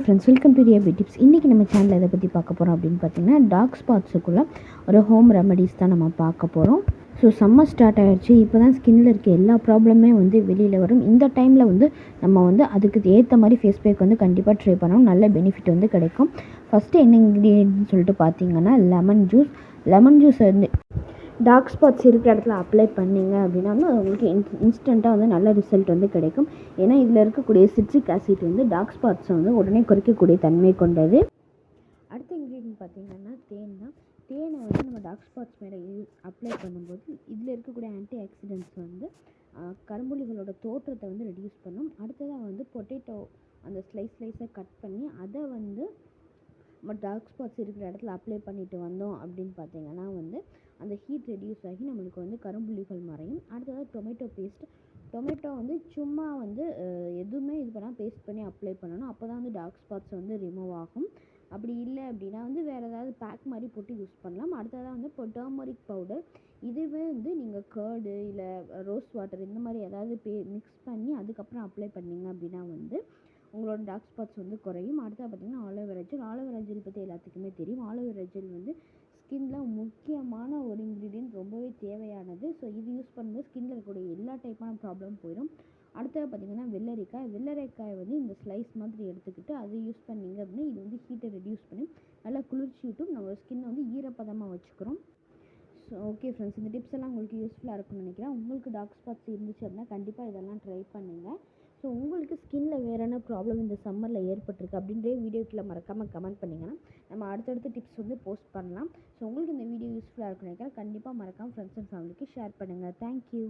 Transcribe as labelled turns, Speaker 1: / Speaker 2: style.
Speaker 1: Friends welcome to DAP tips இன்றைக்கி நம்ம சேனலில் எதை பற்றி பார்க்க போகிறோம் அப்படின்னு பார்த்தீங்கன்னா டாக் ஸ்பாட்ஸுக்குள்ளே ஒரு ஹோம் ரெமடிஸ் தான் நம்ம பார்க்க போகிறோம் ஸோ சம்மர் ஸ்டார்ட் ஆகிடுச்சு இப்போ தான் ஸ்கின்னில் இருக்க எல்லா ப்ராப்ளமே வந்து வெளியில் வரும். இந்த டைமில் வந்து நம்ம வந்து அதுக்கு ஏற்ற மாதிரி ஃபேஸ் பேக் வந்து கண்டிப்பாக ட்ரை பண்ணணும். நல்ல பெனிஃபிட் வந்து கிடைக்கும். ஃபஸ்ட்டு என்ன இன்க்ரீடியன்ட்னு சொல்லிட்டு பார்த்தீங்கன்னா லெமன் ஜூஸ் லெமன் ஜூஸ் வந்து டார்க் ஸ்பாட்ஸ் இருக்கிற இடத்துல அப்ளை பண்ணிங்க அப்படின்னா வந்து உங்களுக்கு இன் இன்ஸ்டண்ட்டாக வந்து நல்ல ரிசல்ட் வந்து கிடைக்கும். ஏன்னா இதில் இருக்கக்கூடிய சிட்ரிக் ஆசிட் வந்து டார்க் ஸ்பாட்ஸை வந்து உடனே குறைக்கக்கூடிய தன்மை கொண்டது. அடுத்த இன்க்ரீடியன்ட் பார்த்தீங்கன்னா தேன் தான். தேனை வந்து நம்ம டார்க் ஸ்பாட்ஸ் மேலே அப்ளை பண்ணும்போது இதில் இருக்கக்கூடிய ஆன்டி ஆக்சிடென்ட்ஸ் வந்து கரும்புலிகளோட தோற்றத்தை வந்து ரெடியூஸ் பண்ணும். அடுத்ததாக வந்து பொட்டேட்டோ அந்த ஸ்லைஸ் ஸ்லைஸாக கட் பண்ணி அதை வந்து டார்க் ஸ்பாட்ஸ் இருக்கிற இடத்துல அப்ளை பண்ணிட்டு வந்தோம் அப்படின்னு பார்த்தீங்கன்னா வந்து அந்த ஹீட் ரெடியூஸ் ஆகி நம்மளுக்கு வந்து கரும்புள்ளிகள் மறையும். அடுத்தது டொமேட்டோ பேஸ்ட் டொமேட்டோ வந்து சும்மா வந்து எதுவுமே இது பண்ணால் பேஸ்ட் பண்ணி அப்ளை பண்ணணும். அப்போ தான் வந்து டார்க் ஸ்பாட்ஸ் வந்து ரிமூவ் ஆகும். அப்படி இல்லை அப்படின்னா வந்து வேறு ஏதாவது பேக் மாதிரி போட்டு யூஸ் பண்ணலாம். அடுத்ததாக வந்து இப்போ டர்மரிக் பவுடர் இதுவே வந்து நீங்கள் கேர்டு இல்லை ரோஸ் வாட்டர் இந்த மாதிரி ஏதாவது பே மிக்ஸ் பண்ணி அதுக்கப்புறம் அப்ளை பண்ணிங்க அப்படின்னா வந்து உங்களோட டார்க் ஸ்பாட்ஸ் வந்து குறையும். அடுத்தது பார்த்திங்கன்னா ஆலோவேரா ஜெல் ஆலோவேரா ஜெல் பற்றி எல்லாத்துக்குமே தெரியும். ஆலோவேரா ஜெல் வந்து ஸ்கின்ல முக்கியமான ஒரு இன்க்ரீடியன்ட் ரொம்பவே தேவையானது. ஸோ இது யூஸ் பண்ணும்போது ஸ்கின்ல இருக்கக்கூடிய எல்லா டைப்பான ப்ராப்ளம் போயிடும். அடுத்தது பார்த்திங்கன்னா வெள்ளரிக்காய். வெள்ளரிக்காய் வந்து இந்த ஸ்லைஸ் மாதிரி எடுத்துக்கிட்டு அதை யூஸ் பண்ணிங்க அப்படின்னா இது வந்து ஹீட்டை ரெடியூஸ் பண்ணி நல்லா குளிர்ச்சியூட்டும் நம்ம ஸ்கின்னை வந்து ஈரப்பதமாக வச்சுக்கிறோம். ஸோ ஓகே ஃப்ரெண்ட்ஸ் இந்த டிப்ஸ் எல்லாம் உங்களுக்கு யூஸ்ஃபுல்லாக இருக்கும்னு நினைக்கிறேன். உங்களுக்கு டாக் ஸ்பாட்ஸ் இருந்துச்சு அப்படின்னா கண்டிப்பாக இதெல்லாம் ட்ரை பண்ணுங்கள் ஸோ உங்களுக்கு ஸ்கின்னில் வேறு என்ன ப்ராப்ளம் இந்த சம்மரில் ஏற்பட்டிருக்கு அப்படின்றே வீடியோக்கில் மறக்காமல் கமெண்ட் பண்ணிங்கன்னா நம்ம அடுத்தடுத்த டிப்ஸ் வந்து போஸ்ட் பண்ணலாம். ஸோ உங்களுக்கு இந்த வீடியோ யூஸ்ஃபுல்லாக இருக்குன்னு நினைக்கிறேன். கண்டிப்பாக மறக்காமல் ஃப்ரெண்ட்ஸ் அண்ட் ஃபேமிலிக்கு ஷேர் பண்ணுங்கள் தேங்க்யூ